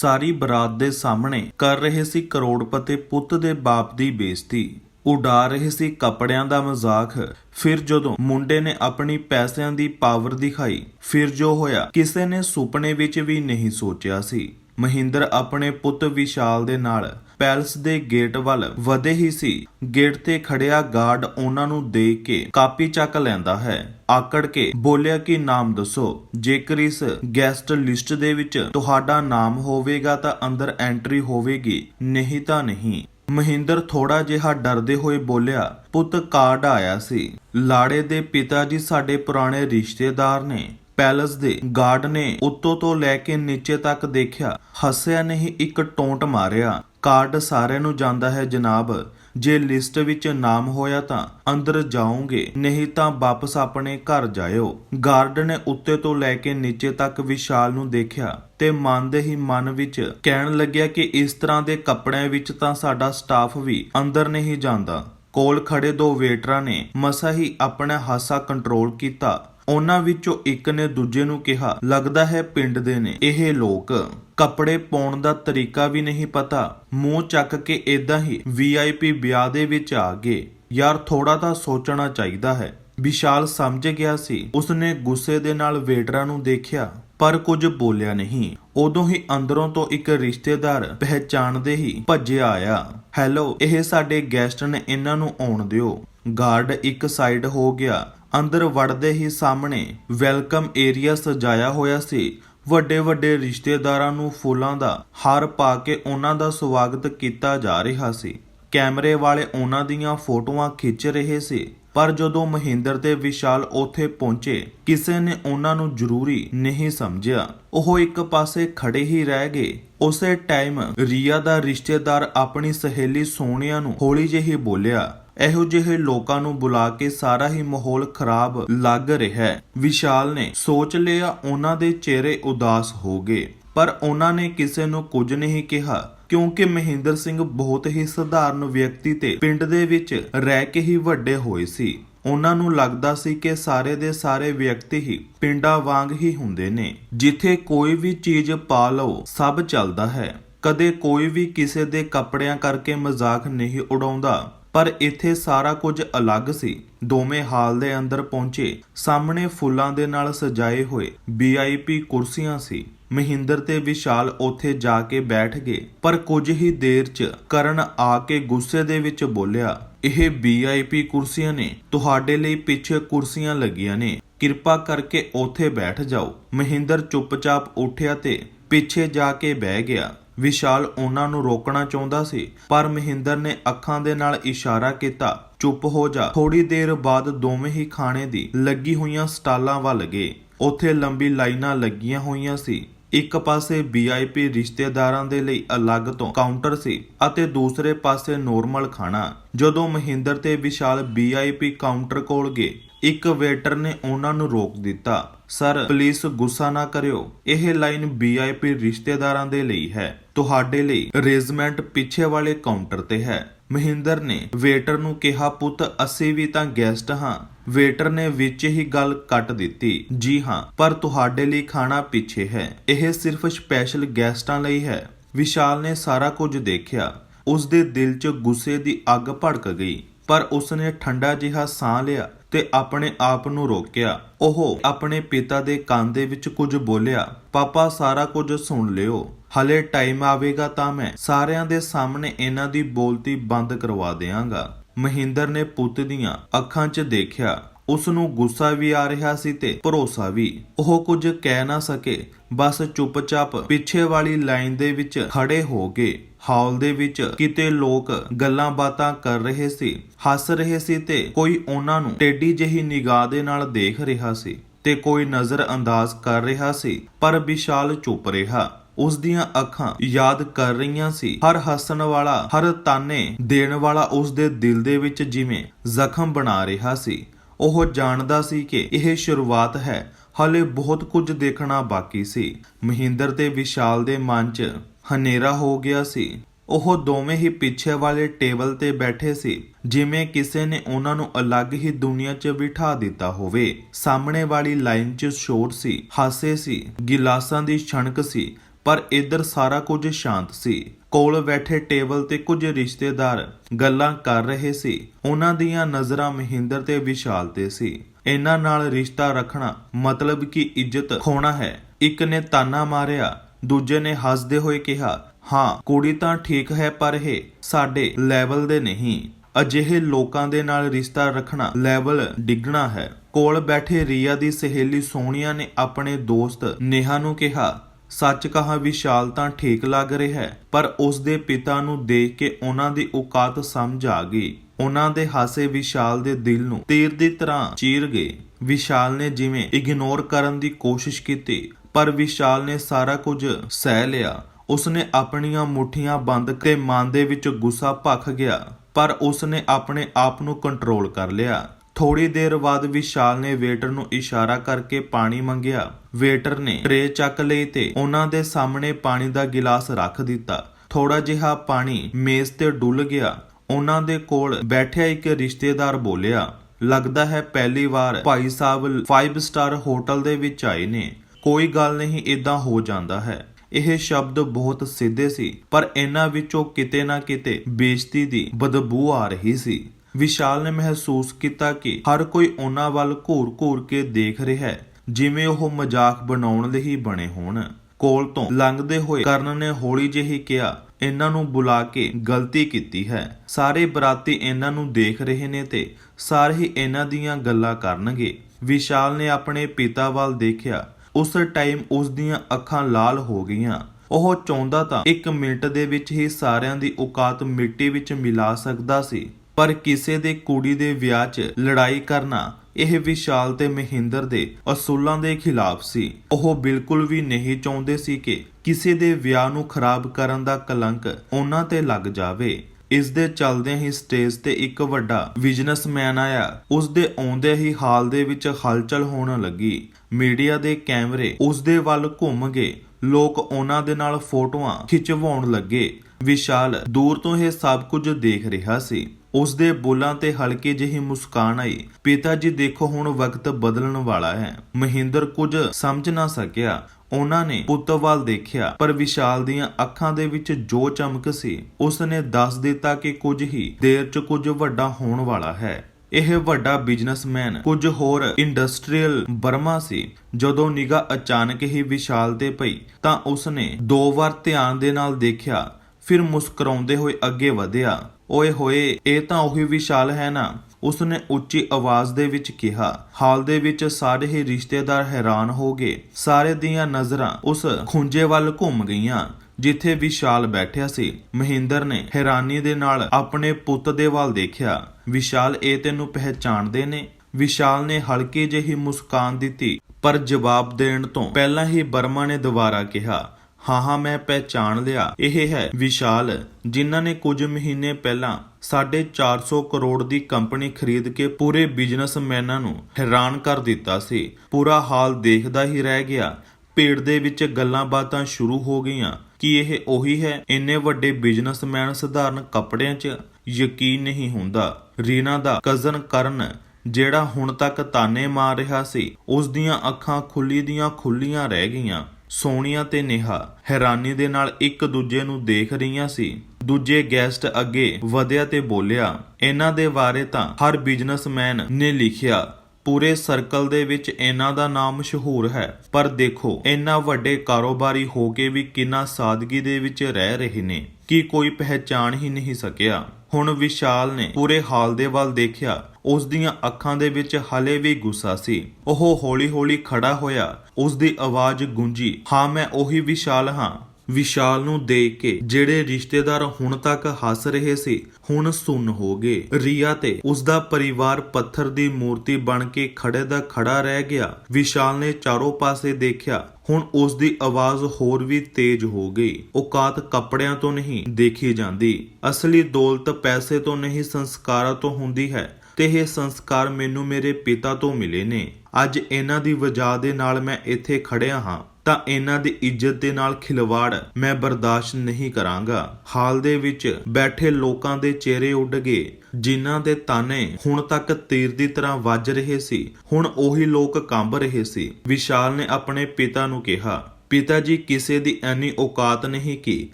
ਸਾਰੀ ਬਰਾਤ ਦੇ ਸਾਹਮਣੇ ਕਰ ਰਹੇ ਸੀ ਕਰੋੜਪਤੀ ਪੁੱਤ ਦੇ ਬਾਪ ਦੀ ਬੇਇੱਜ਼ਤੀ। ਉਡਾ ਰਹੇ ਸੀ ਕੱਪੜਿਆਂ ਦਾ ਮਜ਼ਾਕ। ਫਿਰ ਜਦੋਂ ਮੁੰਡੇ ਨੇ ਆਪਣੀ ਪੈਸਿਆਂ ਦੀ ਪਾਵਰ ਦਿਖਾਈ, ਫਿਰ ਜੋ ਹੋਇਆ, ਕਿਸੇ ਨੇ ਸੁਪਨੇ ਵਿੱਚ ਵੀ ਨਹੀਂ ਸੋਚਿਆ ਸੀ। ਮਹਿੰਦਰ ਆਪਣੇ ਪੁੱਤ ਵਿਸ਼ਾਲ ਦੇ ਨਾਲ ਪੈਲਸ ਦੇ ਗੇਟ ਵੱਲ ਵਧੇ ਹੀ ਸੀ। ਗੇਟ ਤੇ ਖੜਿਆ ਗਾਰਡ ਉਹਨਾਂ ਨੂੰ ਦੇਖ ਕੇ ਕਾਪੀ ਚੱਕ ਲੈਂਦਾ ਹੈ। ਆਕੜ ਕੇ ਬੋਲਿਆ ਕਿ, ਨਾਮ ਦੱਸੋ। ਜੇਕਰ ਇਸ ਗੈਸਟ ਲਿਸਟ ਦੇ ਵਿੱਚ ਤੁਹਾਡਾ ਨਾਮ ਹੋਵੇਗਾ ਤਾਂ ਅੰਦਰ ਐਂਟਰੀ ਹੋਵੇਗੀ। ਨਹੀਂ ਤਾਂ ਨਹੀਂ। ਮਹਿੰਦਰ ਥੋੜਾ ਜਿਹਾ ਡਰਦੇ ਹੋਏ ਬੋਲਿਆ, ਪੁੱਤ ਕਾਰਡ ਆਇਆ ਸੀ। ਲਾੜੇ ਦੇ ਪਿਤਾ ਜੀ ਸਾਡੇ ਪੁਰਾਣੇ ਰਿਸ਼ਤੇਦਾਰ ਨੇ। ਪੈਲਸ ਦੇ ਗਾਰਡ ਨੇ ਉੱਤੋਂ ਤੋਂ ਲੈ ਕੇ ਨੀਚੇ ਤੱਕ ਦੇਖਿਆ, ਹੱਸਿਆ ਨਹੀਂ, ਇੱਕ ਟੋਂਟ ਮਾਰਿਆ। ਕਾਰਡ ਸਾਰਿਆਂ ਨੂੰ ਜਾਂਦਾ ਹੈ, ਜਨਾਬ, ਜੇ ਲਿਸਟ ਵਿੱਚ ਨਾਮ ਹੋਇਆ ਤਾਂ ਅੰਦਰ ਜਾਓਗੇ, ਨਹੀਂ ਤਾਂ ਵਾਪਸ ਆਪਣੇ ਘਰ ਜਾਇਓ। ਗਾਰਡ ਨੇ ਉੱਤੇ ਤੋਂ ਲੈ ਕੇ ਨੀਚੇ ਤੱਕ ਵਿਸ਼ਾਲ ਨੂੰ ਦੇਖਿਆ ਤੇ ਮਨ ਦੇ ਹੀ ਮਨ ਵਿੱਚ ਕਹਿਣ ਲੱਗਿਆ ਕਿ ਇਸ ਤਰ੍ਹਾਂ ਦੇ ਕੱਪੜਿਆਂ ਵਿੱਚ ਤਾਂ ਸਾਡਾ ਸਟਾਫ ਵੀ ਅੰਦਰ ਨਹੀਂ ਜਾਂਦਾ। ਕੋਲ ਖੜੇ ਦੋ ਵੇਟਰਾਂ ਨੇ ਮਸਾ ਹੀ ਆਪਣਾ ਹਾਸਾ ਕੰਟਰੋਲ ਕੀਤਾ। ਉਹਨਾਂ ਵਿੱਚੋਂ ਇੱਕ ਨੇ ਦੂਜੇ ਨੂੰ ਕਿਹਾ, ਲੱਗਦਾ ਹੈ ਪਿੰਡ ਦੇ ਨੇ ਇਹ ਲੋਕ। ਕੱਪੜੇ ਪਾਉਣ ਦਾ ਤਰੀਕਾ ਵੀ ਨਹੀਂ ਪਤਾ। ਮੂੰਹ ਚੱਕ ਕੇ ਇਦਾਂ ਹੀ ਵੀਆਈਪੀ ਵਿਆਹ ਦੇ ਵਿੱਚ ਆ ਗਏ। ਯਾਰ ਥੋੜਾ ਤਾਂ ਸੋਚਣਾ ਚਾਹੀਦਾ ਹੈ। ਵਿਸ਼ਾਲ ਸਮਝ ਗਿਆ ਸੀ। ਉਸਨੇ ਗੁੱਸੇ ਦੇ ਨਾਲ ਵੇਟਰਾਂ ਨੂੰ ਦੇਖਿਆ, ਪਰ ਕੁਝ ਬੋਲਿਆ ਨਹੀਂ। ਉਦੋਂ ਹੀ ਅੰਦਰੋਂ ਤੋਂ ਇੱਕ ਰਿਸ਼ਤੇਦਾਰ ਪਹਿਚਾਣਦੇ ਹੀ ਭੱਜਿਆ ਆਇਆ, ਹੈਲੋ, ਇਹ ਸਾਡੇ ਗੈਸਟ ਨੇ, ਇਹਨਾਂ ਨੂੰ ਆਉਣ ਦਿਓ। ਗਾਰਡ ਇੱਕ ਸਾਈਡ ਹੋ ਗਿਆ। ਅੰਦਰ ਵੜਦੇ ਹੀ ਸਾਹਮਣੇ ਵੈਲਕਮ ਏਰੀਆ ਸਜਾਇਆ ਹੋਇਆ ਸੀ। ਵੱਡੇ ਵੱਡੇ ਰਿਸ਼ਤੇਦਾਰਾਂ ਨੂੰ ਫੁੱਲਾਂ ਦਾ ਹਾਰ ਪਾ ਕੇ ਉਹਨਾਂ ਦਾ ਸਵਾਗਤ ਕੀਤਾ ਜਾ ਰਿਹਾ ਸੀ। ਕੈਮਰੇ ਵਾਲੇ ਉਹਨਾਂ ਦੀਆਂ ਫੋਟੋਆਂ ਖਿੱਚ ਰਹੇ ਸੀ। ਪਰ ਜਦੋਂ ਮਹਿੰਦਰ ਤੇ ਵਿਸ਼ਾਲ ਉੱਥੇ ਪਹੁੰਚੇ, ਕਿਸੇ ਨੇ ਉਹਨਾਂ ਨੂੰ ਜ਼ਰੂਰੀ ਨਹੀਂ ਸਮਝਿਆ। ਉਹ ਇੱਕ ਪਾਸੇ ਖੜੇ ਹੀ ਰਹਿ ਗਏ। ਉਸੇ ਟਾਈਮ ਰੀਆ ਦਾ ਰਿਸ਼ਤੇਦਾਰ ਆਪਣੀ ਸਹੇਲੀ ਸੋਨੀਆ ਨੂੰ ਹੌਲੀ ਜਿਹੀ ਬੋਲਿਆ ਇਹੋ ਜਿਹੇ ਲੋਕਾਂ ਨੂੰ ਬੁਲਾ ਕੇ ਸਾਰਾ ਹੀ ਮਾਹੌਲ ਖਰਾਬ ਲੱਗ ਰਿਹਾ ਹੈ। ਵਿਸ਼ਾਲ ਨੇ ਸੋਚ ਲਿਆ ਉਹਨਾਂ ਦੇ ਚਿਹਰੇ ਉਦਾਸ ਹੋ ਗਏ, ਪਰ ਉਹਨਾਂ ਨੇ ਕਿਸੇ ਨੂੰ ਕੁਝ ਨਹੀਂ ਕਿਹਾ, ਕਿਉਂਕਿ ਮਹਿੰਦਰ ਸਿੰਘ ਬਹੁਤ ਹੀ ਸਧਾਰਨ ਵਿਅਕਤੀ ਤੇ ਪਿੰਡ ਦੇ ਵਿੱਚ ਰਹਿ ਕੇ ਹੀ ਵੱਡੇ ਹੋਏ ਸੀ। ਉਹਨਾਂ ਨੂੰ ਲੱਗਦਾ ਸੀ ਕਿ ਸਾਰੇ ਦੇ ਸਾਰੇ ਵਿਅਕਤੀ ਹੀ ਪਿੰਡਾਂ ਵਾਂਗ ਹੀ ਹੁੰਦੇ ਨੇ। ਜਿੱਥੇ ਕੋਈ ਵੀ ਚੀਜ਼ ਪਾ ਲਓ, ਸਭ ਚੱਲਦਾ ਹੈ। ਕਦੇ ਕੋਈ ਵੀ ਕਿਸੇ ਦੇ ਕੱਪੜਿਆਂ ਕਰਕੇ ਮਜ਼ਾਕ ਨਹੀਂ ਉਡਾਉਂਦਾ। ਪਰ ਇੱਥੇ ਸਾਰਾ ਕੁਝ ਅਲੱਗ ਸੀ। ਦੋਵੇਂ ਹਾਲ ਦੇ ਅੰਦਰ ਪਹੁੰਚੇ। ਸਾਹਮਣੇ ਫੁੱਲਾਂ ਦੇ ਨਾਲ ਸਜਾਏ ਹੋਏ ਵੀਆਈਪੀ ਕੁਰਸੀਆਂ ਸੀ। ਮਹਿੰਦਰ ਤੇ ਵਿਸ਼ਾਲ ਉੱਥੇ ਜਾ ਕੇ ਬੈਠ ਗਏ। ਪਰ ਕੁਝ ਹੀ ਦੇਰ 'ਚ ਕਰਨ ਆ ਕੇ ਗੁੱਸੇ ਦੇ ਵਿੱਚ ਬੋਲਿਆ, ਇਹ ਵੀਆਈਪੀ ਕੁਰਸੀਆਂ ਨੇ। ਤੁਹਾਡੇ ਲਈ ਪਿੱਛੇ ਕੁਰਸੀਆਂ ਲੱਗੀਆਂ ਨੇ। ਕਿਰਪਾ ਕਰਕੇ ਉੱਥੇ ਬੈਠ ਜਾਓ। ਮਹਿੰਦਰ ਚੁੱਪਚਾਪ ਉੱਠਿਆ ਤੇ ਪਿੱਛੇ ਜਾ ਕੇ ਬਹਿ ਗਿਆ। ਵਿਸ਼ਾਲ ਉਹਨਾਂ ਨੂੰ ਰੋਕਣਾ ਚਾਹੁੰਦਾ ਸੀ, ਪਰ ਮਹਿੰਦਰ ਨੇ ਅੱਖਾਂ ਦੇ ਨਾਲ ਇਸ਼ਾਰਾ ਕੀਤਾ, ਚੁੱਪ ਹੋ ਜਾ। ਥੋੜੀ ਦੇਰ ਬਾਅਦ ਦੋਵੇਂ ਹੀ ਖਾਣੇ ਦੀ ਲੱਗੀ ਹੋਈਆਂ ਸਟਾਲਾਂ ਵੱਲ ਗਏ। ਉੱਥੇ ਲੰਬੀ ਲਾਈਨਾਂ ਲੱਗੀਆਂ ਹੋਈਆਂ ਸੀ। ਇੱਕ ਪਾਸੇ ਵੀਆਈਪੀ ਰਿਸ਼ਤੇਦਾਰਾਂ ਦੇ ਲਈ ਅਲੱਗ ਤੋਂ ਕਾਊਂਟਰ ਸੀ ਅਤੇ ਦੂਸਰੇ ਪਾਸੇ ਨੋਰਮਲ ਖਾਣਾ। ਜਦੋਂ ਮਹਿੰਦਰ ਤੇ ਵਿਸ਼ਾਲ ਵੀਆਈਪੀ ਕਾਊਂਟਰ ਕੋਲ ਗਏ ਇੱਕ ਵੇਟਰ ਨੇ ਉਹਨਾਂ ਨੂੰ ਰੋਕ ਦਿੱਤਾ। ਸਰ ਪਲੀਜ਼ ਗੁੱਸਾ ਨਾ ਕਰਿਓ। ਇਹ ਲਾਈਨ ਵੀਆਈਪੀ ਰਿਸ਼ਤੇਦਾਰਾਂ ਦੇ ਲਈ ਹੈ। ਤੁਹਾਡੇ ਲਈ ਅਰੇਂਜਮੈਂਟ ਪਿੱਛੇ ਵਾਲੇ ਕਾਊਂਟਰ ਤੇ ਹੈ। ਮਹਿੰਦਰ ਨੇ ਵੇਟਰ ਨੂੰ ਕਿਹਾ, ਪੁੱਤ, ਅਸੀਂ ਵੀ ਤਾਂ ਗੈਸਟ ਹਾਂ। ਵੇਟਰ ਨੇ ਵਿੱਚ ਹੀ ਗੱਲ ਕੱਟ ਦਿੱਤੀ। ਜੀ ਹਾਂ, ਪਰ ਤੁਹਾਡੇ ਲਈ ਖਾਣਾ ਪਿੱਛੇ ਹੈ। ਇਹ ਸਿਰਫ ਸਪੈਸ਼ਲ ਗੈਸਟਾਂ ਲਈ ਹੈ। ਵਿਸ਼ਾਲ ਨੇ ਸਾਰਾ ਕੁਝ ਦੇਖਿਆ। ਉਸ ਦੇ ਦਿਲ 'ਚ ਗੁੱਸੇ ਦੀ ਅੱਗ ਭੜਕ ਗਈ। ਪਰ ਉਸਨੇ ਠੰਡਾ ਜਿਹਾ ਸਾਹ ਲਿਆ ਤੇ ਆਪਣੇ ਆਪ ਨੂੰ ਰੋਕਿਆ। ਉਹ ਆਪਣੇ ਪਿਤਾ ਦੇ ਕੰਨ ਦੇ ਵਿੱਚ ਕੁਝ ਬੋਲਿਆ, ਪਾਪਾ, ਸਾਰਾ ਕੁਝ ਸੁਣ ਲਿਓ। ਹਲੇ ਟਾਈਮ ਆਵੇਗਾ ਤਾਂ ਮੈਂ ਸਾਰਿਆਂ ਦੇ ਸਾਹਮਣੇ ਇਹਨਾਂ ਦੀ ਬੋਲਤੀ ਬੰਦ ਕਰਵਾ ਦਿਆਂਗਾ। ਮਹਿੰਦਰ ਨੇ ਪੁੱਤ ਦੀਆਂ ਅੱਖਾਂ 'ਚ ਦੇਖਿਆ। ਉਸ ਨੂੰ ਗੁੱਸਾ ਵੀ ਆ ਰਿਹਾ ਸੀ ਤੇ ਭਰੋਸਾ ਵੀ। ਉਹ ਕੁਝ ਕਹਿ ਨਾ ਸਕੇ, ਬਸ ਚੁੱਪਚਾਪ ਪਿੱਛੇ ਵਾਲੀ ਲਾਈਨ ਦੇ ਵਿੱਚ ਖੜੇ ਹੋ ਗਏ। ਹਾਲ ਦੇ ਵਿੱਚ ਕਿਤੇ ਲੋਕ ਗੱਲਾਂ ਬਾਤਾਂ ਕਰ ਰਹੇ ਸੀ, ਹੱਸ ਰਹੇ ਸੀ ਤੇ ਕੋਈ ਉਹਨਾਂ ਨੂੰ ਟੇਢੀ ਜਿਹੀ ਨਿਗਾਹ ਦੇ ਨਾਲ ਦੇਖ ਰਿਹਾ ਸੀ ਤੇ ਕੋਈ ਨਜ਼ਰ ਅੰਦਾਜ਼ ਕਰ ਰਿਹਾ ਸੀ, ਪਰ ਵਿਸ਼ਾਲ ਚੁੱਪ ਰਿਹਾ। ਉਸ ਦੀਆਂ ਅੱਖਾਂ ਯਾਦ ਕਰ ਰਹੀਆਂ ਸੀ, ਹਰ ਹੱਸਣ ਵਾਲਾ, ਹਰ ਤਾਨੇ ਦੇਣ ਵਾਲਾ ਉਸ ਦੇ ਦਿਲ ਦੇ ਵਿੱਚ ਜਿਵੇਂ ਜ਼ਖਮ ਬਣਾ ਰਿਹਾ ਸੀ। ਉਹ ਜਾਣਦਾ ਸੀ ਕਿ ਇਹ ਸ਼ੁਰੂਆਤ ਹੈ, ਹਲੇ ਬਹੁਤ ਕੁਝ ਦੇਖਣਾ ਬਾਕੀ ਸੀ। ਮਹਿੰਦਰ ਤੇ ਵਿਸ਼ਾਲ ਦੇ ਮਨ 'ਚ ਹਨੇਰਾ ਹੋ ਗਿਆ ਸੀ। ਉਹ ਦੋਵੇਂ ਹੀ ਪਿੱਛੇ ਵਾਲੇ ਟੇਬਲ ਤੇ ਬੈਠੇ ਸੀ, ਜਿਵੇਂ ਕਿਸੇ ਨੇ ਉਹਨਾਂ ਨੂੰ ਅਲੱਗ ਹੀ ਦੁਨੀਆ 'ਚ ਬਿਠਾ ਦਿੱਤਾ ਹੋਵੇ। ਸਾਹਮਣੇ ਵਾਲੀ ਲਾਈਨ 'ਚ ਸ਼ੋਰ ਸੀ, ਹਾਸੇ ਸੀ, ਗਿਲਾਸਾਂ ਦੀ ਛਣਕ ਸੀ, ਪਰ ਇੱਧਰ ਸਾਰਾ ਕੁਝ ਸ਼ਾਂਤ ਸੀ। ਕੋਲ ਬੈਠੇ ਟੇਬਲ ਤੇ ਕੁਝ ਰਿਸ਼ਤੇਦਾਰ ਗੱਲਾਂ ਕਰ ਰਹੇ ਸੀ। ਉਹਨਾਂ ਦੀਆਂ ਨਜ਼ਰਾਂ ਮਹਿੰਦਰ ਤੇ ਵਿਸ਼ਾਲ ਤੇ ਸੀ। ਇਹਨਾਂ ਨਾਲ ਰਿਸ਼ਤਾ ਰੱਖਣਾ ਮਤਲਬ ਕਿ ਇੱਜ਼ਤ ਖੋਣਾ ਹੈ। ਇੱਕ ਨੇ ਤਾਨਾ ਮਾਰਿਆ ਦੂਜੇ ਨੇ ਹੱਸਦੇ ਹੋਏ ਕਿਹਾ, ਹਾਂ, ਕੁੜੀ ਤਾਂ ਠੀਕ ਹੈ, ਪਰ ਇਹ ਸਾਡੇ ਲੈਵਲ ਦੇ ਨਹੀਂ। ਅਜਿਹੇ ਲੋਕਾਂ ਦੇ ਨਾਲ ਰਿਸ਼ਤਾ ਰੱਖਣਾ ਲੈਵਲ ਡਿੱਗਣਾ ਹੈ। ਕੋਲ ਬੈਠੇ ਰੀਆ ਦੀ ਸਹੇਲੀ ਸੋਨੀਆ ਨੇ ਆਪਣੇ ਦੋਸਤ ਨੇਹਾ ਨੂੰ ਕਿਹਾ, ਸੱਚ ਕਹਾ, ਵਿਸ਼ਾਲ ਤਾਂ ਠੀਕ ਲੱਗ ਰਿਹਾ ਹੈ, ਪਰ ਉਸ ਦੇ ਪਿਤਾ ਨੂੰ ਦੇਖ ਕੇ ਉਹਨਾਂ ਦੀ ਔਕਾਤ ਸਮਝ ਆ ਗਈ। ਉਹਨਾਂ ਦੇ ਹਾਸੇ ਵਿਸ਼ਾਲ ਦੇ ਦਿਲ ਨੂੰ ਤੀਰ ਦੀ ਤਰ੍ਹਾਂ ਚੀਰ ਗਏ। ਵਿਸ਼ਾਲ ਨੇ ਜਿਵੇਂ ਇਗਨੋਰ ਕਰਨ ਦੀ ਕੋਸ਼ਿਸ਼ ਕੀਤੀ ਪਰ ਵਿਸ਼ਾਲ ਨੇ ਸਾਰਾ ਕੁਝ ਸਹਿ ਲਿਆ। ਉਸਨੇ ਆਪਣੀਆਂ ਮੁੱਠੀਆਂ ਬੰਦ ਕੇ ਮਨ ਦੇ ਵਿੱਚ ਗੁੱਸਾ ਭਖ ਗਿਆ, ਪਰ ਉਸਨੇ ਆਪਣੇ ਆਪ ਨੂੰ ਕੰਟਰੋਲ ਕਰ ਲਿਆ। ਥੋੜੀ ਦੇਰ ਬਾਅਦ ਵਿਸ਼ਾਲ ਨੇ ਵੇਟਰ ਨੂੰ ਇਸ਼ਾਰਾ ਕਰਕੇ ਪਾਣੀ ਮੰਗਿਆ। ਵੇਟਰ ਨੇ ਟਰੇ ਚੱਕ ਲਈ ਤੇ ਉਹਨਾਂ ਦੇ ਸਾਹਮਣੇ ਪਾਣੀ ਦਾ ਗਿਲਾਸ ਰੱਖ ਦਿੱਤਾ। ਥੋੜਾ ਜਿਹਾ ਪਾਣੀ ਮੇਜ਼ ਤੇ ਡੁੱਲ ਗਿਆ। ਉਹਨਾਂ ਦੇ ਕੋਲ ਬੈਠਿਆ ਇੱਕ ਰਿਸ਼ਤੇਦਾਰ ਬੋਲਿਆ, ਲੱਗਦਾ ਹੈ ਪਹਿਲੀ ਵਾਰ ਭਾਈ ਸਾਹਿਬ 5 ਸਟਾਰ ਹੋਟਲ ਦੇ ਵਿੱਚ ਆਏ ਨੇ। ਕੋਈ ਗੱਲ ਨਹੀਂ ਇਦਾਂ ਹੋ ਜਾਂਦਾ ਹੈ। ਇਹ ਸ਼ਬਦ ਬਹੁਤ ਸਿੱਧੇ ਸੀ, ਪਰ ਇਹਨਾਂ ਵਿੱਚੋਂ ਕਿਤੇ ਨਾ ਕਿਤੇ ਬੇਇੱਜ਼ਤੀ ਦੀ ਬਦਬੂ ਆ ਰਹੀ ਸੀ। ਵਿਸ਼ਾਲ ਨੇ ਮਹਿਸੂਸ ਕੀਤਾ ਕਿ ਹਰ ਕੋਈ ਉਹਨਾਂ ਵੱਲ ਘੂਰ-ਘੂਰ ਕੇ ਦੇਖ ਰਿਹਾ ਹੈ, ਜਿਵੇਂ ਉਹ ਮਜ਼ਾਕ ਬਣਾਉਣ ਲਈ ਬਣੇ ਹੋਣ। ਕੋਲ ਤੋਂ ਲੰਘਦੇ ਹੋਏ ਕਰਨ ਨੇ ਹੌਲੀ ਜਿਹੀ ਕਿਹਾ, ਇਹਨਾਂ ਨੂੰ ਬੁਲਾ ਕੇ ਗਲਤੀ ਕੀਤੀ ਹੈ। ਸਾਰੇ ਬਰਾਤੀ ਇਹਨਾਂ ਨੂੰ ਦੇਖ ਰਹੇ ਨੇ ਤੇ ਸਾਰੇ ਹੀ ਇਹਨਾਂ ਦੀਆਂ ਗੱਲਾਂ ਕਰਨਗੇ। ਵਿਸ਼ਾਲ ਨੇ ਆਪਣੇ ਪਿਤਾ ਵੱਲ ਦੇਖਿਆ। ਉਸ ਟਾਈਮ ਉਸ ਦੀਆਂ ਅੱਖਾਂ ਲਾਲ ਹੋ ਗਈਆਂ। ਉਹ ਚਾਹੁੰਦਾ ਤਾਂ 1 ਮਿੰਟ ਦੇ ਵਿੱਚ ਹੀ ਸਾਰਿਆਂ ਦੀ ਔਕਾਤ ਮਿੱਟੀ ਵਿੱਚ ਮਿਲਾ ਸਕਦਾ ਸੀ। ਪਰ ਕਿਸੇ ਦੇ ਕੁੜੀ ਦੇ ਵਿਆਹ 'ਚ ਲੜਾਈ ਕਰਨਾ ਇਹ ਵਿਸ਼ਾਲ ਤੇ ਮਹਿੰਦਰ ਦੇ ਅਸੂਲਾਂ ਦੇ ਖਿਲਾਫ ਸੀ। ਉਹ ਬਿਲਕੁਲ ਵੀ ਨਹੀਂ ਚਾਹੁੰਦੇ ਸੀ ਕਿ ਕਿਸੇ ਦੇ ਵਿਆਹ ਨੂੰ ਖਰਾਬ ਕਰਨ ਦਾ ਕਲੰਕ ਉਹਨਾਂ ਤੇ ਲੱਗ ਜਾਵੇ। ਇਸ ਦੇ ਚੱਲਦਿਆਂ ਹੀ ਸਟੇਜ ਤੇ ਇੱਕ ਵੱਡਾ ਬਿਜ਼ਨਸਮੈਨ ਆਇਆ। ਉਸ ਦੇ ਆਉਂਦੇ ਹੀ ਹਾਲ ਦੇ ਵਿੱਚ ਹਲਚਲ ਹੋਣ ਲੱਗੀ। ਮੀਡੀਆ ਦੇ ਕੈਮਰੇ ਉਸ ਦੇ ਵੱਲ ਘੁੰਮ ਗਏ। ਲੋਕ ਉਹਨਾਂ ਦੇ ਨਾਲ ਫੋਟੋਆਂ ਖਿਚਵਾਉਣ ਲੱਗੇ। ਵਿਸ਼ਾਲ ਦੂਰ ਤੋਂ ਇਹ ਸਭ ਕੁਝ ਦੇਖ ਰਿਹਾ ਸੀ। ਉਸ ਦੇ ਬੁੱਲਾਂ ਤੇ ਹਲਕੀ ਜਿਹੀ ਮੁਸਕਾਨ ਆਈ। ਪਿਤਾ ਜੀ ਦੇਖੋ ਹੁਣ ਵਕਤ ਬਦਲਣ ਵਾਲਾ ਹੈ। ਮਹਿੰਦਰ ਕੁਝ ਸਮਝ ਨਾ ਸਕਿਆ। ਉਹਨਾਂ ਨੇ ਪੁੱਤ ਵੱਲ ਦੇਖਿਆ, ਪਰ ਵਿਸ਼ਾਲ ਦੀਆਂ ਅੱਖਾਂ ਦੇ ਵਿੱਚ ਜੋ ਚਮਕ ਸੀ ਉਸ ਨੇ ਦੱਸ ਦਿੱਤਾ ਕਿ ਕੁਝ ਹੀ ਦੇਰ 'ਚ ਕੁਝ ਵੱਡਾ ਹੋਣ ਵਾਲਾ ਹੈ। ਇਹ ਵੱਡਾ ਬਿਜ਼ਨਸਮੈਨ ਕੁਝ ਹੋਰ ਇੰਡਸਟਰੀਅਲ ਬਰਮਾ ਸੀ। ਜਦੋਂ ਨਿਗਾ ਅਚਾਨਕ ਹੀ ਵਿਸ਼ਾਲ ਤੇ ਪਈ, ਤਾਂ ਉਸਨੇ ਦੋ ਵਾਰ ਧਿਆਨ ਦੇ ਨਾਲ ਦੇਖਿਆ, ਫਿਰ ਮੁਸਕਰਾਉਂਦੇ ਹੋਏ ਅੱਗੇ ਵਧਿਆ। ਓਏ ਹੋਏ, ਇਹ ਤਾਂ ਉਹੀ ਵਿਸ਼ਾਲ ਹੈ ਨਾ? ਉਸਨੇ ਉੱਚੀ ਆਵਾਜ਼ ਦੇ ਵਿੱਚ ਕਿਹਾ। ਹਾਲ ਦੇ ਵਿੱਚ ਸਾਰੇ ਹੀ ਰਿਸ਼ਤੇਦਾਰ ਹੈਰਾਨ ਹੋ ਗਏ। ਸਾਰੇ ਦੀਆਂ ਨਜ਼ਰਾਂ ਉਸ ਖੁੰਝੇ ਵੱਲ ਘੁੰਮ ਗਈਆਂ। ਜਿੱਥੇ ਵਿਸ਼ਾਲ ਬੈਠਿਆ ਸੀ, ਮਹਿੰਦਰ ਨੇ ਹੈਰਾਨੀ ਦੇ ਨਾਲ ਆਪਣੇ ਪੁੱਤ ਦੇ ਵੱਲ ਦੇਖਿਆ। ਵਿਸ਼ਾਲ ਇਹ ਤੈਨੂੰ ਪਹਿਚਾਣਦੇ ਨੇ? ਵਿਸ਼ਾਲ ਨੇ ਹਲਕੀ ਜਿਹੀ ਮੁਸਕਾਨ ਦਿੱਤੀ, ਪਰ ਜਵਾਬ ਦੇਣ ਤੋਂ ਪਹਿਲਾਂ ਹੀ ਬਰਮਾ ਨੇ ਦੁਬਾਰਾ ਕਿਹਾ, ਹਾਂ ਹਾਂ, ਮੈਂ ਪਹਿਚਾਣ ਲਿਆ। ਇਹ ਹੈ ਵਿਸ਼ਾਲ, ਜਿਨ੍ਹਾਂ ਨੇ ਕੁਝ ਮਹੀਨੇ ਪਹਿਲਾਂ 450 ਕਰੋੜ ਦੀ ਕੰਪਨੀ ਖਰੀਦ ਕੇ ਪੂਰੇ ਬਿਜ਼ਨਸਮੈਨਾਂ ਨੂੰ ਹੈਰਾਨ ਕਰ ਦਿੱਤਾ ਸੀ। ਪੂਰਾ ਹਾਲ ਦੇਖਦਾ ਹੀ ਰਹਿ ਗਿਆ। ਭੀੜ ਦੇ ਵਿੱਚ ਗੱਲਾਂ ਬਾਤਾਂ ਸ਼ੁਰੂ ਹੋ ਗਈਆਂ। ਕਿ ਇਹ ਉਹੀ ਹੈ? ਇੰਨੇ ਵੱਡੇ ਬਿਜ਼ਨਸਮੈਨ ਸਧਾਰਨ ਕੱਪੜਿਆਂ 'ਚ ਯਕੀਨ ਨਹੀਂ ਹੁੰਦਾ। ਰੀਨਾ ਦਾ ਕਜ਼ਨ ਕਰਨ, ਜਿਹੜਾ ਹੁਣ ਤੱਕ ਤਾਨੇ ਮਾਰ ਰਿਹਾ ਸੀ, ਉਸ ਦੀਆਂ ਅੱਖਾਂ ਖੁੱਲੀ ਦੀਆਂ ਖੁੱਲੀਆਂ ਰਹਿ ਗਈਆਂ। ਸੋਨੀਆ ਤੇ ਨੇਹਾ ਹੈਰਾਨੀ ਦੇ ਨਾਲ ਇੱਕ ਦੂਜੇ ਨੂੰ ਦੇਖ ਰਹੀਆਂ ਸੀ। ਦੂਜੇ ਗੈਸਟ ਅੱਗੇ ਵਧਿਆ ਤੇ ਬੋਲਿਆ, ਇਹਨਾਂ ਦੇ ਬਾਰੇ ਤਾਂ ਹਰ ਬਿਜ਼ਨਸਮੈਨ ਨੇ ਲਿਖਿਆ। ਪੂਰੇ ਸਰਕਲ ਦੇ ਵਿੱਚ ਇਹਨਾਂ ਦਾ ਨਾਮ ਮਸ਼ਹੂਰ ਹੈ। ਪਰ ਦੇਖੋ, ਇੰਨਾ ਵੱਡੇ ਕਾਰੋਬਾਰੀ ਹੋ ਕੇ ਵੀ ਕਿੰਨਾ ਸਾਦਗੀ ਦੇ ਵਿੱਚ ਰਹਿ ਰਹੇ ਨੇ, ਕਿ ਕੋਈ ਪਹਿਚਾਣ ਹੀ ਨਹੀਂ ਸਕਿਆ। ਹੁਣ ਵਿਸ਼ਾਲ ਨੇ ਪੂਰੇ ਹਾਲ ਦੇ ਵੱਲ ਦੇਖਿਆ, ਉਸ ਦੀਆਂ ਅੱਖਾਂ ਦੇ ਵਿੱਚ ਹਲੇ ਵੀ ਗੁੱਸਾ ਸੀ। ਉਹ ਹੌਲੀ-ਹੌਲੀ ਖੜਾ ਹੋਇਆ, ਉਸ ਦੀ ਆਵਾਜ਼ ਗੂੰਜੀ, ਹਾਂ, ਮੈਂ ਉਹੀ ਵਿਸ਼ਾਲ ਹਾਂ। ਵਿਸ਼ਾਲ ਨੂੰ ਦੇਖ ਕੇ ਜਿਹੜੇ ਰਿਸ਼ਤੇਦਾਰ ਹੁਣ ਤੱਕ ਹੱਸ ਰਹੇ ਸੀ, ਹੁਣ ਸੁੰਨ ਹੋ ਗਏ। ਰੀਆ ਤੇ ਉਸ ਦਾ ਪਰਿਵਾਰ ਪੱਥਰ ਦੀ ਮੂਰਤੀ ਬਣ ਕੇ ਖੜੇ ਦਾ ਖੜਾ ਰਹਿ ਗਿਆ। ਵਿਸ਼ਾਲ ਨੇ ਚਾਰੋਂ ਪਾਸੇ ਦੇਖਿਆ। ਹੁਣ ਉਸ ਦੀ ਆਵਾਜ਼ ਹੋਰ ਵੀ ਤੇਜ਼ ਹੋ ਗਈ। ਔਕਾਤ ਕੱਪੜਿਆਂ ਤੋਂ ਨਹੀਂ ਦੇਖੀ ਜਾਂਦੀ। ਅਸਲੀ ਦੌਲਤ ਪੈਸੇ ਤੋਂ ਨਹੀਂ, ਸੰਸਕਾਰਾਂ ਤੋਂ ਹੁੰਦੀ ਹੈ। ਤੇ ਇਹ ਸੰਸਕਾਰ ਮੈਨੂੰ ਮੇਰੇ ਪਿਤਾ ਤੋਂ ਮਿਲੇ ਨੇ। ਅੱਜ ਇਹਨਾਂ ਦੀ ਵਜ੍ਹਾ ਦੇ ਨਾਲ ਮੈਂ ਇੱਥੇ ਖੜਿਆ ਹਾਂ। ਤਾਂ ਇਹਨਾਂ ਦੀ ਇੱਜ਼ਤ ਦੇ ਨਾਲ ਖਿਲਵਾੜ ਮੈਂ ਬਰਦਾਸ਼ਤ ਨਹੀਂ ਕਰਾਂਗਾ। ਹਾਲ ਦੇ ਵਿੱਚ ਬੈਠੇ ਲੋਕਾਂ ਦੇ ਚਿਹਰੇ ਉੱਡ ਗਏ, ਜਿਨ੍ਹਾਂ ਦੇ ਤਾਨੇ ਹੁਣ ਤੱਕ ਤੀਰ ਦੀ ਤਰ੍ਹਾਂ ਵੱਜ ਰਹੇ ਸੀ। ਹੁਣ ਉਹੀ ਲੋਕ ਕੰਬ ਰਹੇ ਸੀ। ਵਿਸ਼ਾਲ ਨੇ ਆਪਣੇ ਪਿਤਾ ਨੂੰ ਕਿਹਾ, ਪਿਤਾ ਜੀ, ਕਿਸੇ ਦੀ ਐਨੀ ਔਕਾਤ ਨਹੀਂ ਕਿ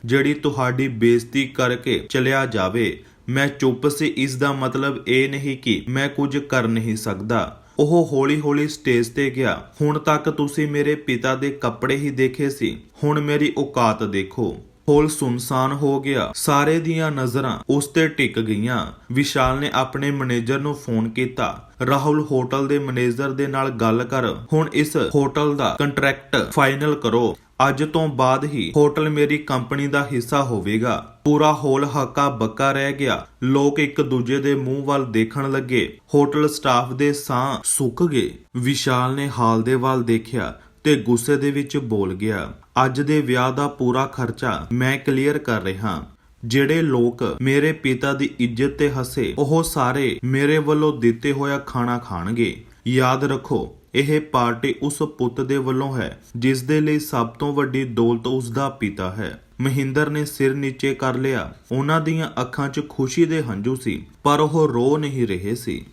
ਜਿਹੜੀ ਤੁਹਾਡੀ ਬੇਇੱਜ਼ਤੀ ਕਰਕੇ ਚਲਿਆ ਜਾਵੇ। ਮੈਂ ਚੁੱਪ ਸੀ, ਇਸ ਦਾ ਮਤਲਬ ਇਹ ਨਹੀਂ ਕਿ ਮੈਂ ਕੁਝ ਕਰ ਨਹੀਂ ਸਕਦਾ। ਉਹ ਹੌਲੀ-ਹੌਲੀ ਸਟੇਜ ਤੇ ਗਿਆ। ਹੁਣ ਤੱਕ ਤੁਸੀਂ ਮੇਰੇ ਪਿਤਾ ਦੇ ਕੱਪੜੇ ਹੀ ਦੇਖੇ ਸੀ। ਹੁਣ ਮੇਰੀ ਔਕਾਤ ਦੇਖੋ। ਹੋਲ ਸੁਨਸਾਨ ਹੋ ਗਿਆ। ਸਾਰੇ ਦੀਆਂ ਨਜ਼ਰਾਂ ਉਸ ਤੇ ਟਿਕ ਗਈਆਂ। ਵਿਸ਼ਾਲ ਨੇ ਆਪਣੇ ਮੈਨੇਜਰ ਨੂੰ ਫੋਨ ਕੀਤਾ। ਰਾਹੁਲ ਹੋਟਲ ਦੇ ਮੈਨੇਜਰ ਦੇ ਨਾਲ ਗੱਲ ਕਰ। ਹੁਣ ਇਸ ਹੋਟਲ ਦਾ ਕੰਟਰੈਕਟ ਫਾਈਨਲ ਕਰੋ। ਅੱਜ ਤੋਂ ਬਾਅਦ ਹੀ ਹੋਟਲ ਮੇਰੀ ਕੰਪਨੀ ਦਾ ਹਿੱਸਾ ਹੋਵੇਗਾ। ਪੂਰਾ ਹੋਲ ਹਾਕਾ ਬੱਕਾ ਰਹਿ ਗਿਆ। ਲੋਕ ਇੱਕ ਦੂਜੇ ਦੇ ਮੂੰਹ ਵੱਲ ਦੇਖਣ ਲੱਗੇ। ਹੋਟਲ ਸਟਾਫ ਦੇ ਸਾਹ ਸੁੱਕ ਗਏ। ਵਿਸ਼ਾਲ ਨੇ ਹਾਲ ਦੇ ਵੱਲ ਦੇਖਿਆ ਤੇ ਗੁੱਸੇ ਦੇ ਵਿੱਚ ਬੋਲ ਗਿਆ, ਅੱਜ ਦੇ ਵਿਆਹ ਦਾ ਪੂਰਾ ਖਰਚਾ ਮੈਂ ਕਲੀਅਰ ਕਰ ਰਿਹਾ। ਜਿਹੜੇ ਲੋਕ ਮੇਰੇ ਪਿਤਾ ਦੀ ਇੱਜ਼ਤ ਤੇ ਹੱਸੇ, ਉਹ ਸਾਰੇ ਮੇਰੇ ਵੱਲੋਂ ਦਿੱਤੇ ਹੋਇਆ ਖਾਣਾ ਖਾਣਗੇ। ਯਾਦ ਰੱਖੋ, ਇਹ ਪਾਰਟੀ ਉਸ ਪੁੱਤ ਦੇ ਵੱਲੋਂ ਹੈ, ਜਿਸ ਦੇ ਲਈ ਸਭ ਤੋਂ ਵੱਡੀ ਦੌਲਤ ਉਸ ਦਾ ਪਿਤਾ ਹੈ। ਮਹਿੰਦਰ ਨੇ ਸਿਰ ਨੀਚੇ ਕਰ ਲਿਆ। ਉਹਨਾਂ ਦੀਆਂ ਅੱਖਾਂ 'ਚ ਖੁਸ਼ੀ ਦੇ ਹੰਝੂ ਸੀ, ਪਰ ਉਹ ਰੋ ਨਹੀਂ ਰਹੇ ਸੀ।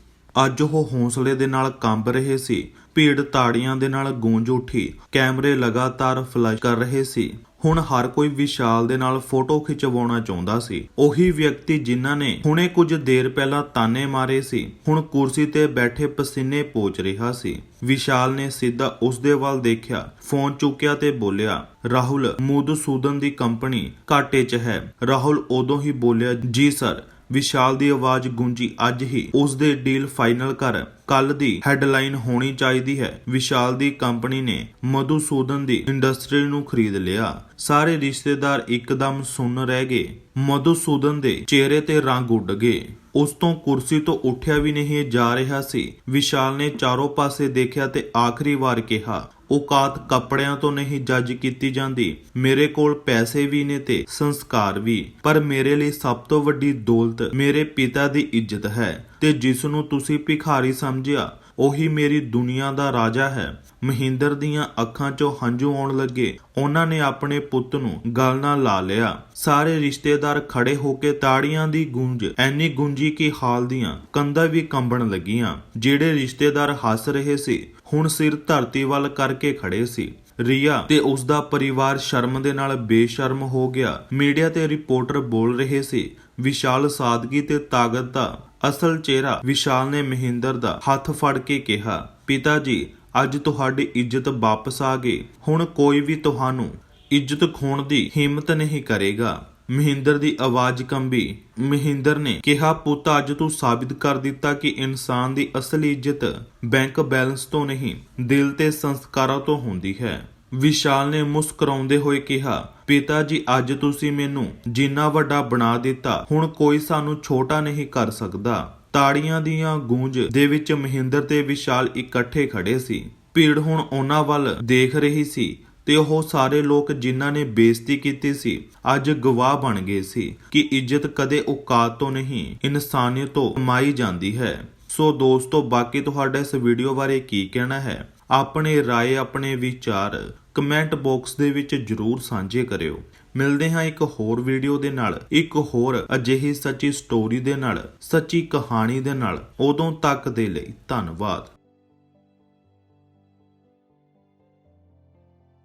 ਅੱਜ ਉਹ ਹੌਸਲੇ ਦੇ ਨਾਲ ਕੰਬ ਰਹੇ ਸੀ। ਭੀੜ ਤਾੜੀਆਂ ਦੇ ਨਾਲ ਗੂੰਜ ਉੱਠੀ। ਕੈਮਰੇ ਲਗਾਤਾਰ ਫਲੈਸ਼ ਕਰ ਰਹੇ ਸੀ। ਹੁਣ ਹਰ ਕੋਈ ਵਿਸ਼ਾਲ ਦੇ ਨਾਲ ਫੋਟੋ ਖਿਚਵਾਉਣਾ ਚਾਹੁੰਦਾ ਸੀ। ਉਹੀ ਵਿਅਕਤੀ ਜਿਨ੍ਹਾਂ ਨੇ ਹੁਣੇ ਕੁਝ ਦੇਰ ਪਹਿਲਾਂ ਤਾਨੇ ਮਾਰੇ ਸੀ, ਹੁਣ ਕੁਰਸੀ ਤੇ ਬੈਠੇ ਪਸੀਨੇ ਪੋਚ ਰਿਹਾ ਸੀ। ਵਿਸ਼ਾਲ ਨੇ ਸਿੱਧਾ ਉਸ ਦੇ ਵੱਲ ਦੇਖਿਆ, ਫੋਨ ਚੁੱਕਿਆ ਤੇ ਬੋਲਿਆ, ਰਾਹੁਲ ਮੂਦਸੂਦਨ ਦੀ ਕੰਪਨੀ ਘਾਟੇ 'ਚ ਹੈ। ਰਾਹੁਲ ਉਦੋਂ ਹੀ ਬੋਲਿਆ, ਜੀ, ਸਰ। ਵਿਸ਼ਾਲ ਦੀ ਆਵਾਜ਼ ਗੂੰਜੀ। ਅੱਜ ਹੀ ਉਸ ਦੇ ਡੀਲ ਫਾਈਨਲ ਕਰ ਕੱਲ ਦੀ ਹੈਡਲਾਈਨ ਹੋਣੀ ਚਾਹੀਦੀ ਹੈ। ਵਿਸ਼ਾਲ ਦੀ ਕੰਪਨੀ ਨੇ ਮਧੂਸੂਦਨ ਦੀ ਇੰਡਸਟਰੀ ਨੂੰ ਖਰੀਦ ਲਿਆ। ਸਾਰੇ ਰਿਸ਼ਤੇਦਾਰ ਇੱਕਦਮ ਸੁੰਨ ਰਹਿ ਗਏ। ਮਧੂਸੂਦਨ ਦੇ ਚਿਹਰੇ ਤੇ ਰੰਗ ਉੱਡ ਗਏ। ਉਸ ਤੋਂ ਕੁਰਸੀ ਤੋਂ ਉੱਠਿਆ ਵੀ ਨਹੀਂ ਜਾ ਰਿਹਾ ਸੀ। ਵਿਸ਼ਾਲ ਨੇ ਚਾਰੋਂ ਪਾਸੇ ਦੇਖਿਆ ਤੇ ਆਖਰੀ ਵਾਰ ਕਿਹਾ ਔਕਾਤ ਕੱਪੜਿਆਂ ਤੋਂ ਨਹੀਂ ਜੱਜ ਕੀਤੀ ਜਾਂਦੀ। ਮੇਰੇ ਕੋਲ ਪੈਸੇ ਵੀ ਨੇ ਤੇ ਸੰਸਕਾਰ ਵੀ, ਪਰ ਮੇਰੇ ਲਈ ਸਭ ਤੋਂ ਵੱਡੀ ਦੌਲਤ ਮੇਰੇ ਪਿਤਾ ਦੀ ਇੱਜ਼ਤ ਹੈ ਤੇ ਜਿਸ ਨੂੰ ਤੁਸੀਂ ਭਿਖਾਰੀ ਸਮਝਿਆ, ਉਹੀ ਮੇਰੀ ਦੁਨੀਆ ਦਾ ਰਾਜਾ ਹੈ। ਮਹਿੰਦਰ ਦੀਆਂ ਅੱਖਾਂ 'ਚੋਂ ਹੰਝੂ ਆਉਣ ਲੱਗੇ। ਉਹਨਾਂ ਨੇ ਆਪਣੇ ਪੁੱਤ ਨੂੰ ਗਲ ਨਾਲ ਲਾ ਲਿਆ। ਸਾਰੇ ਰਿਸ਼ਤੇਦਾਰ ਖੜੇ ਹੋ ਕੇ ਤਾੜੀਆਂ ਦੀ ਗੂੰਜ, ਐਨੀ ਗੁੰਜੀ ਕਿ ਹਾਲ ਦੀਆਂ ਕੰਧਾਂ ਵੀ ਕੰਬਣ ਲੱਗੀਆਂ, ਜਿਹੜੇ ਰਿਸ਼ਤੇਦਾਰ ਹੱਸ ਰਹੇ ਸੀ ਹੁਣ ਸਿਰ ਧਰਤੀ ਵੱਲ ਕਰਕੇ ਖੜੇ ਸੀ। ਰੀਆ ਤੇ ਉਸ ਦਾ ਪਰਿਵਾਰ ਸ਼ਰਮ ਦੇ ਨਾਲ ਬੇਸ਼ਰਮ ਹੋ ਗਿਆ। ਮੀਡੀਆ ਤੇ ਰਿਪੋਰਟਰ ਬੋਲ ਰਹੇ ਸੀ, ਵਿਸ਼ਾਲ ਸਾਦਗੀ ਤੇ ਤਾਕਤ ਦਾ ਅਸਲ ਚਿਹਰਾ ਵਿਸ਼ਾਲ ਨੇ ਮਹਿੰਦਰ ਦਾ ਹੱਥ ਫੜ ਕੇ ਕਿਹਾ, ਪਿਤਾ ਜੀ, ਅੱਜ ਤੁਹਾਡੀ ਇੱਜ਼ਤ ਵਾਪਸ ਆ ਗਈ। ਹੁਣ ਕੋਈ ਵੀ ਤੁਹਾਨੂੰ ਇੱਜ਼ਤ ਖੋਣ ਦੀ ਹਿੰਮਤ ਨਹੀਂ ਕਰੇਗਾ। ਮਹਿੰਦਰ ਦੀ ਆਵਾਜ਼ ਕੰਬੀ। ਮਹਿੰਦਰ ਨੇ ਕਿਹਾ, ਪੁੱਤ, ਅੱਜ ਤੂੰ ਸਾਬਿਤ ਕਰ ਦਿੱਤਾ ਕਿ ਇਨਸਾਨ ਦੀ ਅਸਲੀ ਇੱਜ਼ਤ ਬੈਂਕ ਬੈਲੈਂਸ ਤੋਂ ਨਹੀਂ, ਦਿਲ ਤੇ ਸੰਸਕਾਰਾਂ ਤੋਂ ਹੁੰਦੀ ਹੈ। ਵਿਸ਼ਾਲ ਨੇ ਮੁਸਕਰਾਉਂਦੇ ਹੋਏ ਕਿਹਾ, ਪਿਤਾ ਜੀ, ਅੱਜ ਤੁਸੀਂ ਮੈਨੂੰ ਜਿੰਨਾ ਵੱਡਾ ਬਣਾ ਦਿੱਤਾ, ਹੁਣ ਕੋਈ ਸਾਨੂੰ ਛੋਟਾ ਨਹੀਂ ਕਰ ਸਕਦਾ। ਤਾੜੀਆਂ ਦੀਆਂ ਗੂੰਜ ਦੇ ਵਿੱਚ ਮਹਿੰਦਰ ਤੇ ਵਿਸ਼ਾਲ ਇਕੱਠੇ ਖੜੇ ਸੀ। ਭੀੜ ਹੁਣ ਉਹਨਾਂ ਵੱਲ ਦੇਖ ਰਹੀ ਸੀ। ਤੇ ਉਹ ਸਾਰੇ ਲੋਕ ਜਿਨ੍ਹਾਂ ਨੇ ਬੇਇੱਜ਼ਤੀ ਕੀਤੀ ਸੀ ਅੱਜ ਗਵਾਹ ਬਣ ਗਏ ਸੀ ਕਿ ਇੱਜ਼ਤ ਕਦੇ ਔਕਾਤ ਤੋਂ ਨਹੀਂ ਇਨਸਾਨੀਅਤ ਤੋਂ ਕਮਾਈ ਜਾਂਦੀ ਹੈ ਸੋ ਦੋਸਤੋ ਬਾਕੀ ਤੁਹਾਡਾ ਇਸ ਵੀਡੀਓ ਬਾਰੇ ਕੀ ਕਹਿਣਾ ਹੈ ਆਪਣੇ رائے ਆਪਣੇ ਵਿਚਾਰ ਕਮੈਂਟ ਬਾਕਸ ਦੇ ਵਿੱਚ ਜਰੂਰ ਸਾਂਝੇ ਕਰਿਓ ਮਿਲਦੇ ਹਾਂ ਇੱਕ ਹੋਰ ਵੀਡੀਓ ਦੇ ਨਾਲ ਇੱਕ ਹੋਰ ਅਜਿਹੀ ਸੱਚੀ ਸਟੋਰੀ ਦੇ ਨਾਲ ਸੱਚੀ ਕਹਾਣੀ ਦੇ ਨਾਲ ਉਦੋਂ ਤੱਕ ਦੇ ਲਈ ਧੰਨਵਾਦ